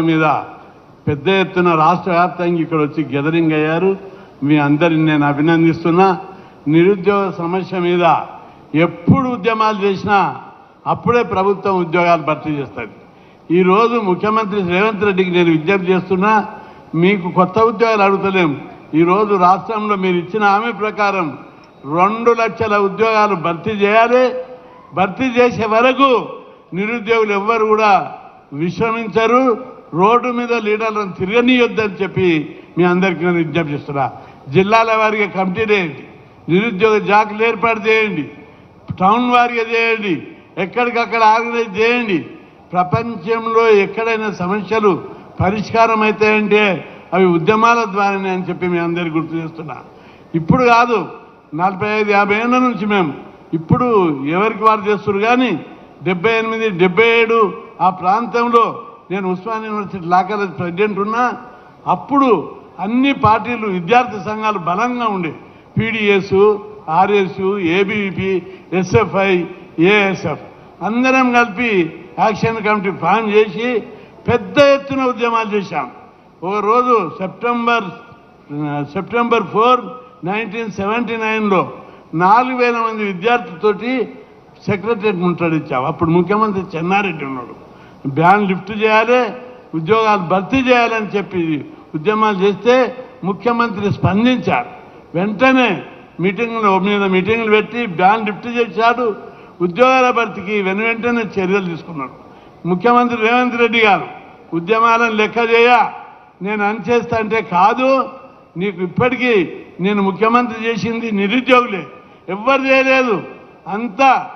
మీద పెద్ద ఎత్తున రాష్ట్ర వ్యాప్తంగా ఇక్కడ వచ్చి గెదరింగ్ అయ్యారు. మీ అందరిని నేను అభినందిస్తున్నా. నిరుద్యోగ సమస్య మీద ఎప్పుడు ఉద్యమాలు చేసినా అప్పుడే ప్రభుత్వం ఉద్యోగాలు భర్తీ చేస్తుంది. ఈరోజు ముఖ్యమంత్రి రేవంత్ రెడ్డికి నేను విజ్ఞప్తి చేస్తున్నా మీకు కొత్త ఉద్యోగాలు అడుగుతలేం. ఈరోజు రాష్ట్రంలో మీరు ఇచ్చిన హామీ ప్రకారం రెండు లక్షల ఉద్యోగాలు భర్తీ చేయాలి. భర్తీ చేసే వరకు నిరుద్యోగులు ఎవ్వరు కూడా విశ్రమించరు. రోడ్డు మీద లీడర్లను తిరగనీయొద్దని చెప్పి మీ అందరికీ నేను విజ్ఞప్తి చేస్తున్నా. జిల్లాల వారిగా కమిటీ చేయండి. నిరుద్యోగ జాకులు ఏర్పాటు చేయండి. టౌన్ వారిగా చేయండి. ఎక్కడికక్కడ ఆర్గనైజ్ చేయండి. ప్రపంచంలో ఎక్కడైనా సమస్యలు పరిష్కారం అవుతాయంటే అవి ఉద్యమాల ద్వారానే అని చెప్పి మీ అందరికీ గుర్తు చేస్తున్నా. ఇప్పుడు కాదు నలభై ఐదు యాభై ఏళ్ళ నుంచి మేము. ఇప్పుడు ఎవరికి వారు చేస్తున్నారు కానీ డెబ్బై ఎనిమిది డెబ్బై ఏడు ఆ ప్రాంతంలో నేను Osman university law college president ఉన్నా అప్పుడు అన్ని పార్టీలు విద్యార్థి సంఘాలు బలంగా ఉండే. PDS RS ABVP SFI ASF. అందరం కలిపి యాక్షన్ కమిటీ ఫామ్ చేసి పెద్ద ఎత్తున ఉద్యమాలు చేశాం. ఒక రోజు September September four nineteen seventy నైన్లో నాలుగు వేల మంది విద్యార్థులతోటి సెక్రటరియట్ ముట్టడిచ్చాం. అప్పుడు ముఖ్యమంత్రి చెన్నారెడ్డి ఉన్నాడు. బ్యాన్ లిఫ్ట్ చేయాలి ఉద్యోగాలు భర్తీ చేయాలని చెప్పి ఉద్యమాలు చేస్తే ముఖ్యమంత్రి స్పందించారు. వెంటనే మీటింగ్లు మీద మీటింగ్లు పెట్టి బ్యాన్ లిఫ్ట్ చేశాడు ఉద్యోగాల భర్తీకి వెను వెంటనే చర్యలు తీసుకున్నాడు ముఖ్యమంత్రి రేవంత్ రెడ్డి గారు ఉద్యమాలను లెక్క చేయ? నేను అనిచేస్తా అంటే కాదు. నీకు ఇప్పటికీ నేను ముఖ్యమంత్రి చేసింది నిరుద్యోగులే. ఎవ్వరు చేయలేదు. అంతా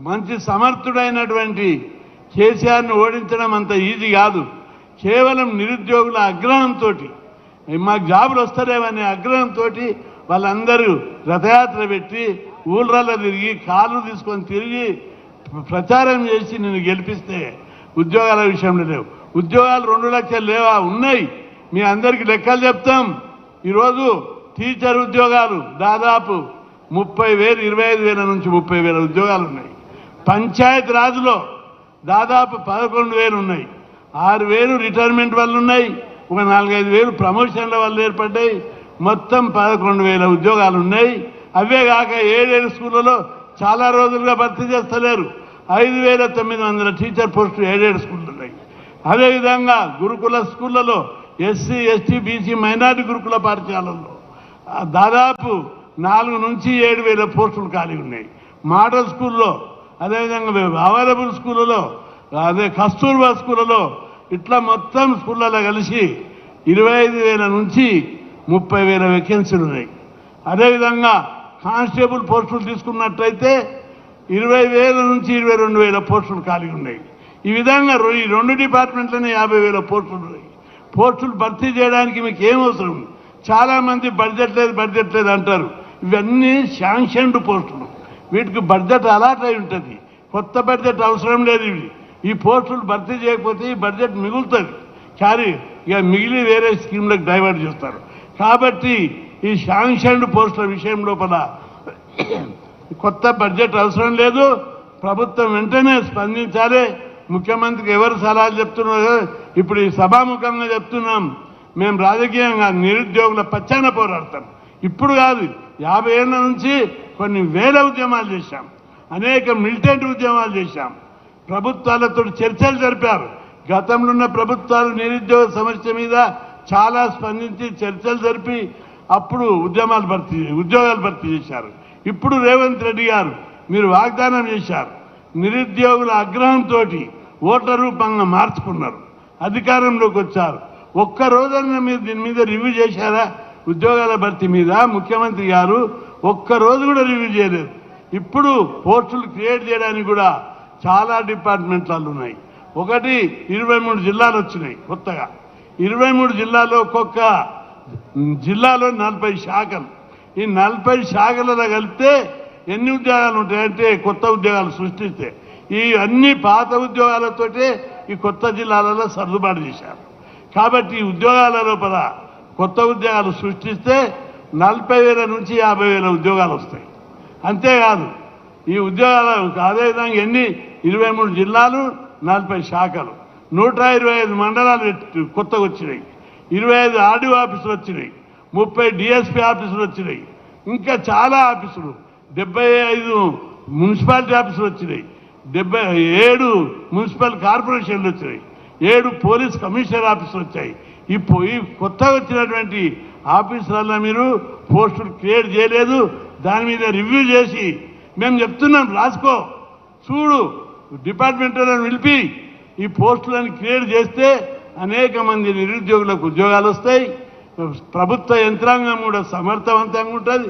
మంచి సమర్థుడైనటువంటి కేసీఆర్ని ఓడించడం అంత ఈజీ కాదు. కేవలం నిరుద్యోగుల అగ్రహంతో మాకు జాబులు వస్తలేవనే అగ్రహంతో వాళ్ళందరూ రథయాత్ర పెట్టి ఊళ్ళల్లో తిరిగి కాళ్ళు తీసుకొని తిరిగి ప్రచారం చేసి నేను గెలిపిస్తే ఉద్యోగాల విషయంలో లేవు. ఉద్యోగాలు రెండు లక్షలు లేవా? ఉన్నాయి. మీ అందరికీ లెక్కలు చెప్తాం. ఈరోజు టీచర్ ఉద్యోగాలు దాదాపు ముప్పై వేలు ఇరవై ఐదు వేల నుంచి ముప్పై వేల ఉద్యోగాలు ఉన్నాయి. పంచాయత్ రాజులో దాదాపు పదకొండు వేలు ఉన్నాయి. ఆరు వేలు రిటైర్మెంట్ వల్ల ఉన్నాయి. ఒక నాలుగైదు వేలు ప్రమోషన్ల వల్ల ఏర్పడ్డాయి. మొత్తం పదకొండు వేల ఉద్యోగాలు ఉన్నాయి. అవే కాక ఏడేడు స్కూళ్ళలో చాలా రోజులుగా భర్తీ చేస్తలేరు. ఐదు వేల తొమ్మిది వందల టీచర్ పోస్టులు ఏడేడు స్కూళ్ళు ఉన్నాయి. అదేవిధంగా గురుకుల స్కూళ్ళలో ఎస్సీ ఎస్టీ బీసీ మైనార్టీ గురుకుల పాఠశాలల్లో దాదాపు నాలుగు నుంచి ఏడు వేల పోస్టులు ఖాళీ ఉన్నాయి. మోడల్ స్కూల్లో అదేవిధంగా అవైలబుల్ స్కూళ్ళలో అదే కస్తూర్బా స్కూళ్ళలో ఇట్లా మొత్తం స్కూళ్ళలో కలిసి ఇరవై ఐదు వేల నుంచి ముప్పై వేల వేకెన్సీలు ఉన్నాయి. అదేవిధంగా కానిస్టేబుల్ పోస్టులు తీసుకున్నట్లయితే ఇరవై వేల నుంచి ఇరవై రెండు వేల పోస్టులు ఖాళీ ఉన్నాయి. ఈ విధంగా ఈ రెండు డిపార్ట్మెంట్లోనే యాభై వేల పోస్టులు ఉన్నాయి. పోస్టులు భర్తీ చేయడానికి మీకు ఏం అవసరం? చాలామంది బడ్జెట్ లేదు బడ్జెట్ లేదు అంటారు. ఇవన్నీ శాంక్షన్డ్ పోస్టులు. వీటికి బడ్జెట్ అలాట్ అయి ఉంటుంది. కొత్త బడ్జెట్ అవసరం లేదు ఇవి. ఈ పోస్టులు భర్తీ చేయకపోతే ఈ బడ్జెట్ మిగులుతుంది. కానీ ఇక మిగిలి వేరే స్కీమ్లకు డైవర్ట్ చేస్తారు. కాబట్టి ఈ శాంక్షన్డ్ పోస్టుల విషయం లోపల కొత్త బడ్జెట్ అవసరం లేదు. ప్రభుత్వం వెంటనే స్పందించాలి. ముఖ్యమంత్రికి ఎవరు సలహాలు చెప్తున్నారో ఇప్పుడు ఈ సభాముఖంగా చెప్తున్నాం. మేము రాజకీయంగా నిరుద్యోగుల పచ్చాన పోరాడతాం. ఇప్పుడు కాదు యాభై ఏళ్ళ నుంచి కొన్ని వేల ఉద్యమాలు చేశాం అనేక మిలిటెంట్ ఉద్యమాలు చేశాం. ప్రభుత్వాలతో చర్చలు జరిపారు. గతంలో ఉన్న ప్రభుత్వాలు నిరుద్యోగ సమస్య మీద చాలా స్పందించి చర్చలు జరిపి అప్పుడు ఉద్యమాలు భర్తీ ఉద్యోగాలు భర్తీ చేశారు. ఇప్పుడు రేవంత్ రెడ్డి గారు మీరు వాగ్దానం చేశారు. నిరుద్యోగుల ఆగ్రహంతో ఓట్ల రూపంగా మార్చుకున్నారు. అధికారంలోకి వచ్చారు. ఒక్క రోజున మీరు దీని మీద రివ్యూ చేశారా? ఉద్యోగాల భర్తీ మీద ముఖ్యమంత్రి గారు ఒక్క రోజు కూడా రివ్యూ చేయలేదు. ఇప్పుడు పోస్టులు క్రియేట్ చేయడానికి కూడా చాలా డిపార్ట్మెంట్లు ఉన్నాయి. ఒకటి ఇరవై మూడు జిల్లాలు వచ్చినాయి కొత్తగా. ఇరవై మూడు జిల్లాలో ఒక్కొక్క జిల్లాలో నలభై శాఖలు. ఈ నలభై శాఖలలో కలిపితే ఎన్ని ఉద్యోగాలు ఉంటాయంటే కొత్త ఉద్యోగాలు సృష్టిస్తే. ఈ అన్ని పాత ఉద్యోగాలతోటే ఈ కొత్త జిల్లాలలో సర్దుబాటు చేశారు. కాబట్టి ఉద్యోగాల లోపల కొత్త ఉద్యోగాలు సృష్టిస్తే నలభై వేల నుంచి యాభై వేల ఉద్యోగాలు వస్తాయి. అంతేకాదు ఈ ఉద్యోగాలు అదేవిధంగా ఎన్ని? ఇరవై మూడు జిల్లాలు నలభై శాఖలు. నూట ఇరవై ఐదు మండలాలు కొత్తగా వచ్చినాయి. ఇరవై ఐదు ఆర్డీఓ ఆఫీసులు వచ్చినాయి. ముప్పై డిఎస్పీ ఆఫీసులు వచ్చినాయి. ఇంకా చాలా ఆఫీసులు. డెబ్బై ఐదు మున్సిపాలిటీ ఆఫీసులు వచ్చినాయి. డెబ్బై ఏడు మున్సిపల్ కార్పొరేషన్లు వచ్చినాయి. ఏడు పోలీస్ కమిషనర్ ఆఫీసులు వచ్చాయి. ఇప్పుడు ఈ కొత్తగా వచ్చినటువంటి ఆఫీసులలో మీరు పోస్టులు క్రియేట్ చేయలేదు దాని మీద రివ్యూ చేసి మేము చెప్తున్నాం రాసుకో. చూడు డిపార్ట్మెంట్లో పిలిపి ఈ పోస్టులను క్రియేట్ చేస్తే అనేక మంది నిరుద్యోగులకు ఉద్యోగాలు వస్తాయి. ప్రభుత్వ యంత్రాంగం కూడా సమర్థవంతంగా ఉంటుంది.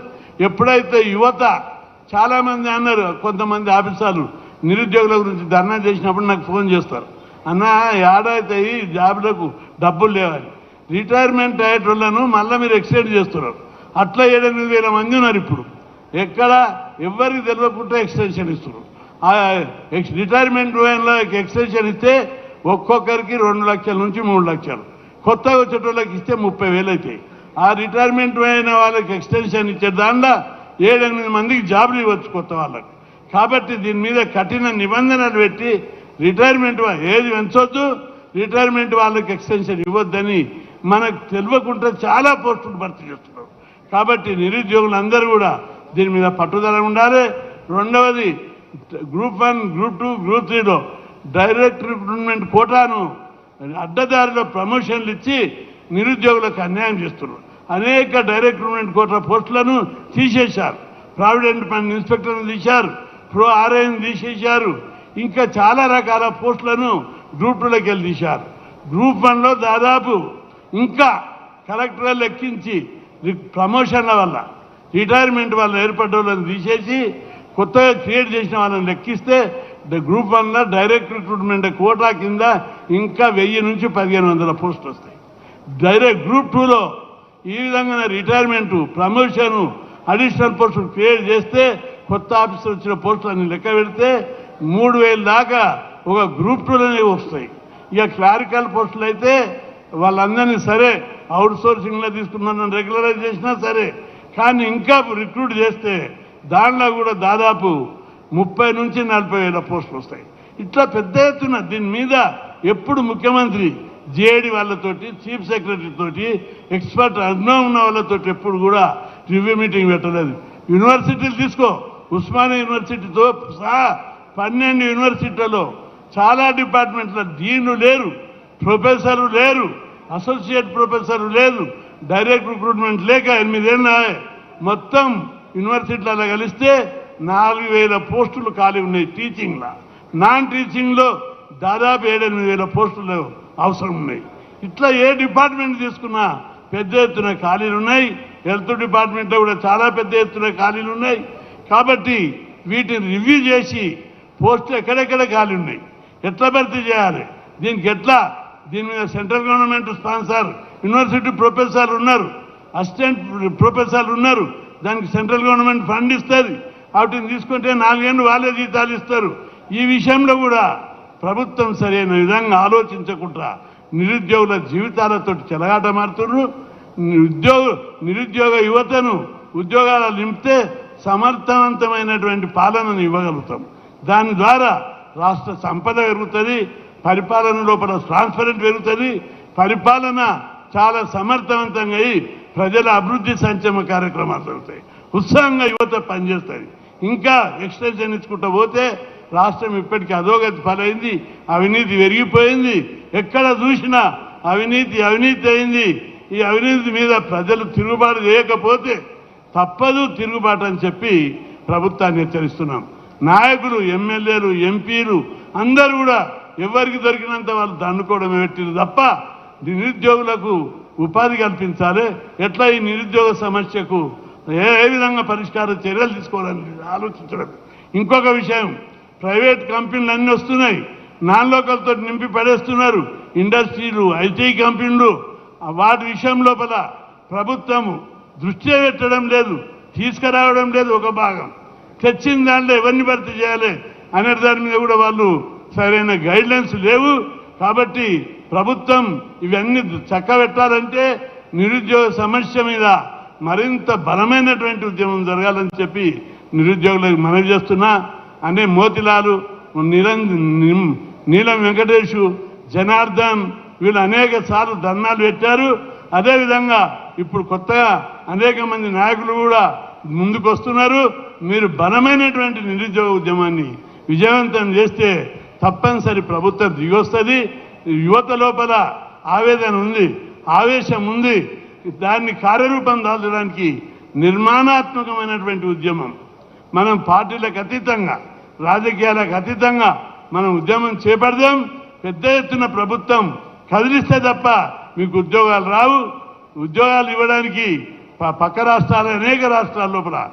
ఎప్పుడైతే యువత చాలామంది అన్నారు కొంతమంది ఆఫీసర్లు నిరుద్యోగుల గురించి ధర్నా చేసినప్పుడు నాకు ఫోన్ చేస్తారు. అన్న ఏడైతే ఈ జాబులకు డబ్బులు లేవని. రిటైర్మెంట్ అయ్యేటోళ్ళను మళ్ళీ మీరు ఎక్స్టెండ్ చేస్తున్నారు. అట్లా ఏడెనిమిది వేల మంది ఉన్నారు ఇప్పుడు. ఎక్కడ? ఎవరికి తెలియకుండా ఎక్స్టెన్షన్ ఇస్తున్నారు. ఎక్స్- రిటైర్మెంట్లో ఎక్స్టెన్షన్ ఇస్తే ఒక్కొక్కరికి రెండు లక్షల నుంచి మూడు లక్షలు. కొత్తగా వచ్చేటోళ్ళకి ఇస్తే ముప్పై వేలు అవుతాయి. ఆ రిటైర్మెంట్ అయిన వాళ్ళకి ఎక్స్టెన్షన్ ఇచ్చే దాంట్లో ఏడెనిమిది మందికి జాబులు ఇవ్వచ్చు కొత్త వాళ్ళకి. కాబట్టి దీని మీద కఠిన నిబంధనలు పెట్టి రిటైర్మెంట్ ఏది పెంచొద్దు రిటైర్మెంట్ వాళ్ళకి ఎక్స్టెన్షన్ ఇవ్వద్దని మనకు తెలియకుండా చాలా పోస్టులు భర్తీ చేస్తున్నారు. కాబట్టి నిరుద్యోగులందరూ కూడా దీని మీద పట్టుదల ఉండాలి. రెండవది group one group two group త్రీలో డైరెక్ట్ రిక్రూట్మెంట్ కోటాను అడ్డదారిలో ప్రమోషన్లు ఇచ్చి నిరుద్యోగులకు అన్యాయం చేస్తున్నారు. అనేక డైరెక్ట్ రిక్రూట్మెంట్ కోట పోస్టులను తీసేశారు. ప్రావిడెంట్ ఫండ్ ఇన్స్పెక్టర్ను తీశారు. ప్రో ఆర్ఐని తీసేశారు. ఇంకా చాలా రకాల పోస్టులను గ్రూప్ టూలోకి వెళ్ళి తీశారు. గ్రూప్ వన్లో దాదాపు ఇంకా కలెక్టర్ లెక్కించి ప్రమోషన్ల వల్ల రిటైర్మెంట్ వల్ల ఏర్పడ్డ వాళ్ళని తీసేసి కొత్తగా క్రియేట్ చేసిన వాళ్ళని లెక్కిస్తే గ్రూప్ వన్లో డైరెక్ట్ రిక్రూట్మెంట్ కోటా కింద ఇంకా వెయ్యి నుంచి పదిహేను వందల పోస్టులు వస్తాయి. డైరెక్ట్ గ్రూప్ టూలో ఈ విధంగా రిటైర్మెంట్ ప్రమోషన్ అడిషనల్ పోస్టులు క్రియేట్ చేస్తే కొత్త ఆఫీసర్ వచ్చిన పోస్టులన్నీ లెక్క పెడితే మూడు వేలు దాకా ఒక గ్రూప్ టూలోనే వస్తాయి. ఇక క్లారికల్ పోస్టులు అయితే వాళ్ళందరినీ సరే అవుట్ సోర్సింగ్లో తీసుకున్నాను రెగ్యులరైజ్ చేసినా సరే కానీ ఇంకా రిక్రూట్ చేస్తే దానిలో కూడా దాదాపు ముప్పై నుంచి నలభై వేల పోస్టులు వస్తాయి. ఇట్లా పెద్ద ఎత్తున దీని మీద ఎప్పుడు ముఖ్యమంత్రి జేఏడి వాళ్ళతోటి చీఫ్ సెక్రటరీ తోటి ఎక్స్పర్ట్ అనుభవం ఉన్న వాళ్ళతోటి ఎప్పుడు కూడా రివ్యూ మీటింగ్ పెట్టలేదు. యూనివర్సిటీలు తీసుకో. ఉస్మానియా యూనివర్సిటీతో సహా పన్నెండు యూనివర్సిటీలలో చాలా డిపార్ట్మెంట్ల డీన్లు లేరు ప్రొఫెసర్లు లేరు అసోసియేట్ ప్రొఫెసర్లు లేరు డైరెక్ట్ రిక్రూట్మెంట్ లేక ఎనిమిదేళ్ళ మొత్తం యూనివర్సిటీలలో కలిస్తే నాలుగు వేల పోస్టులు ఖాళీ ఉన్నాయి టీచింగ్లో. నాన్ టీచింగ్లో దాదాపు ఏడెనిమిది వేల పోస్టులు అవసరం ఉన్నాయి. ఇట్లా ఏ డిపార్ట్మెంట్ తీసుకున్నా పెద్ద ఎత్తున ఖాళీలు ఉన్నాయి. హెల్త్ డిపార్ట్మెంట్లో కూడా చాలా పెద్ద ఎత్తున ఖాళీలు ఉన్నాయి. కాబట్టి వీటిని రివ్యూ చేసి పోస్టులు ఎక్కడెక్కడ ఖాళీ ఉన్నాయి? ఎట్లా భర్తీ చేయాలి? దీనికి ఎట్లా? దీని మీద సెంట్రల్ గవర్నమెంట్ స్పాన్సర్ యూనివర్సిటీ ప్రొఫెసర్లు ఉన్నారు. అసిస్టెంట్ ప్రొఫెసర్లు ఉన్నారు. దానికి సెంట్రల్ గవర్నమెంట్ ఫండ్ ఇస్తుంది. వాటిని తీసుకుంటే నాలుగేళ్ళు వాళ్ళే జీతాలు ఇస్తారు. ఈ విషయంలో కూడా ప్రభుత్వం సరైన విధంగా ఆలోచించకుండా నిరుద్యోగుల జీవితాలతో చెలగాట మారుతున్నారు ఉద్యోగ నిరుద్యోగ యువతను ఉద్యోగాలు నింపితే సమర్థవంతమైనటువంటి పాలనను ఇవ్వగలుగుతాం. దాని ద్వారా రాష్ట్ర సంపద పెరుగుతుంది పరిపాలన లోపల ట్రాన్స్పరెంట్ పెరుగుతుంది. పరిపాలన చాలా సమర్థవంతంగా అయి ప్రజల అభివృద్ధి సంక్షేమ కార్యక్రమాలు జరుగుతాయి. ఉత్సాహంగా యువత పనిచేస్తుంది. ఇంకా ఎక్స్టెన్షన్ ఇచ్చుకుంటూ పోతే రాష్ట్రం ఇప్పటికీ అధోగతి ఫలైంది అవినీతి పెరిగిపోయింది. ఎక్కడ చూసినా అవినీతి అవినీతి అయింది. ఈ అవినీతి మీద ప్రజలు తిరుగుబాటు చేయకపోతే తప్పదు తిరుగుబాటు అని చెప్పి ప్రభుత్వాన్ని హెచ్చరిస్తున్నాం. నాయకులు ఎమ్మెల్యేలు ఎంపీలు అందరూ కూడా ఎవరికి దొరికినంత వాళ్ళు దండుకోవడమే పెట్టింది తప్ప నిరుద్యోగులకు ఉపాధి కల్పించాలి. ఎట్లా ఈ నిరుద్యోగ సమస్యకు ఏ విధంగా పరిష్కార చర్యలు తీసుకోవాలని ఆలోచించడం. ఇంకొక విషయం ప్రైవేట్ కంపెనీలు అన్నీ వస్తున్నాయి. నాన్ లోకల్తో నింపి పడేస్తున్నారు. ఇండస్ట్రీలు ఐటీ కంపెనీలు. వాటి విషయం లోపల ప్రభుత్వము దృష్టి పెట్టడం లేదు తీసుకురావడం లేదు ఒక భాగం. తెచ్చిన దాంట్లో ఎవరిని భర్తీ చేయాలి అనే దాని మీద కూడా వాళ్ళు సరైన గైడ్లైన్స్ లేవు. కాబట్టి ప్రభుత్వం ఇవన్నీ చక్కబెట్టాలంటే నిరుద్యోగ సమస్య మీద మరింత బలమైనటువంటి ఉద్యమం జరగాలని చెప్పి నిరుద్యోగులకు మనవి చేస్తున్నా. అనే మోతిలాలు నీలం నీలం వెంకటేషు జనార్దన్ వీళ్ళు అనేక సార్లు ధర్నాలు పెట్టారు. అదేవిధంగా ఇప్పుడు కొత్తగా అనేక మంది నాయకులు కూడా ముందుకు వస్తున్నారు మీరు బలమైనటువంటి నిరుద్యోగ ఉద్యమాన్ని విజయవంతం చేస్తే తప్పనిసరి ప్రభుత్వం దిగొస్తుంది. యువత లోపల ఆవేదన ఉంది ఆవేశం ఉంది. దాన్ని కార్యరూపం దాల్చడానికి నిర్మాణాత్మకమైనటువంటి ఉద్యమం. మనం పార్టీలకు అతీతంగా రాజకీయాలకు అతీతంగా మనం ఉద్యమం చేపడదాం. పెద్ద ఎత్తున ప్రభుత్వం కదిలిస్తే తప్ప మీకు ఉద్యోగాలు రావు. ఉద్యోగాలు ఇవ్వడానికి పక్క రాష్ట్రాల అనేక రాష్ట్రాల లోపల.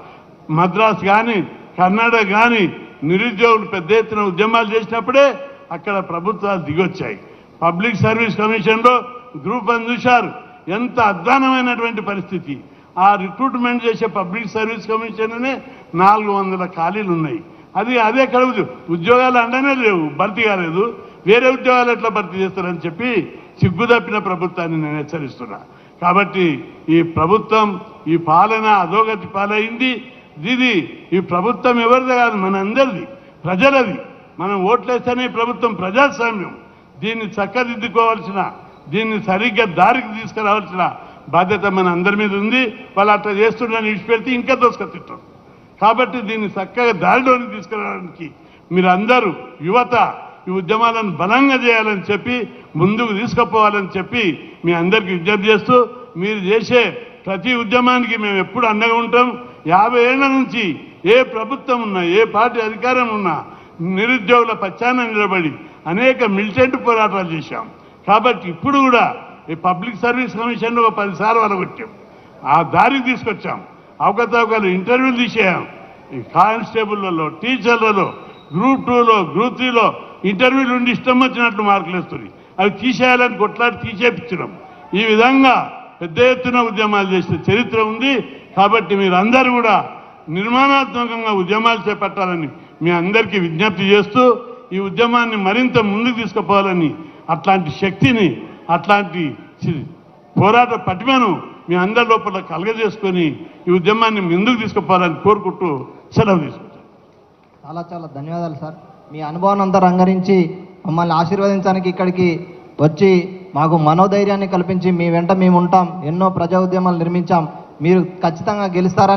మద్రాసు కానీ కర్ణాటక కానీ నిరుద్యోగులు పెద్ద ఎత్తున ఉద్యమాలు చేసినప్పుడే అక్కడ ప్రభుత్వాలు దిగొచ్చాయి. పబ్లిక్ సర్వీస్ కమిషన్లో గ్రూప్ వన్ చూశారు. ఎంత అధ్వానమైనటువంటి పరిస్థితి. ఆ రిక్రూట్మెంట్ చేసే పబ్లిక్ సర్వీస్ కమిషన్ అనే నాలుగు వందల ఖాళీలు ఉన్నాయి. అది అదే కలుగుతు ఉద్యోగాలు అండనే లేవు. భర్తీ కాలేదు. వేరే ఉద్యోగాలు ఎట్లా భర్తీ చేస్తారని చెప్పి సిగ్గుదప్పిన ప్రభుత్వాన్ని నేను హెచ్చరిస్తున్నా. కాబట్టి ఈ ప్రభుత్వం ఈ పాలన అధోగతి పాలైంది. ఇది ఈ ప్రభుత్వం ఎవరిది కాదు? మన అందరిది ప్రజలది. మనం ఓట్లేస్తేనే ప్రభుత్వం ప్రజాస్వామ్యం. దీన్ని చక్కదిద్దుకోవాల్సిన దీన్ని సరిగ్గా దారికి తీసుకురావాల్సిన బాధ్యత మన అందరి మీద ఉంది. వాళ్ళు అట్లా చేస్తుండని విడిచిపెడితే ఇంకా దోసుకొచ్చిట్టారు కాబట్టి దీన్ని చక్కగా దారిలోని తీసుకురావడానికి మీరు అందరూ యువత ఈ ఉద్యమాలను బలంగా చేయాలని చెప్పి ముందుకు తీసుకుపోవాలని చెప్పి మీ అందరికీ విజ్ఞప్తి చేస్తూ మీరు చేసే ప్రతి ఉద్యమానికి మేము ఎప్పుడు అండగా ఉంటాం. యాభై ఏళ్ళ నుంచి ఏ ప్రభుత్వం ఉన్నా ఏ పార్టీ అధికారం ఉన్నా నిరుద్యోగుల పచ్చాన నిలబడి అనేక మిలిటెంట్ పోరాటాలు చేశాం. కాబట్టి ఇప్పుడు కూడా ఈ పబ్లిక్ సర్వీస్ కమిషన్ ఒక పదిసార్లు వరగొట్టాం. ఆ దారికి తీసుకొచ్చాం. అవకతవకలు ఇంటర్వ్యూలు తీసేయాం. ఈ కానిస్టేబుల్లలో టీచర్లలో గ్రూప్ టూలో గ్రూప్ త్రీలో ఇంటర్వ్యూలు ఉండి ఇష్టం వచ్చినట్లు మార్కులు వేస్తుంది అవి తీసేయాలని కొట్లాడి తీసేపించడం ఈ విధంగా పెద్ద ఎత్తున ఉద్యమాలు చేసిన చరిత్ర ఉంది. కాబట్టి మీరందరూ కూడా నిర్మాణాత్మకంగా ఉద్యమాలు చేపట్టాలని మీ అందరికీ విజ్ఞప్తి చేస్తూ ఈ ఉద్యమాన్ని మరింత ముందుకు తీసుకుపోవాలని అట్లాంటి శక్తిని అట్లాంటి పోరాట పటిమను మీ అందరి లోపల కలగజేసుకొని ఈ ఉద్యమాన్ని ముందుకు తీసుకుపోవాలని కోరుకుంటూ సెలవు తీసుకుంటాను చాలా చాలా ధన్యవాదాలు సార్. మీ అనుభవం అంతా రంగరించి మమ్మల్ని ఆశీర్వదించడానికి ఇక్కడికి వచ్చి మాకు మనోధైర్యాన్ని కల్పించి మీ వెంట మేము ఉంటాం. ఎన్నో ప్రజా ఉద్యమాలు నిర్మించాం. మీరు ఖచ్చితంగా గెలుస్తారని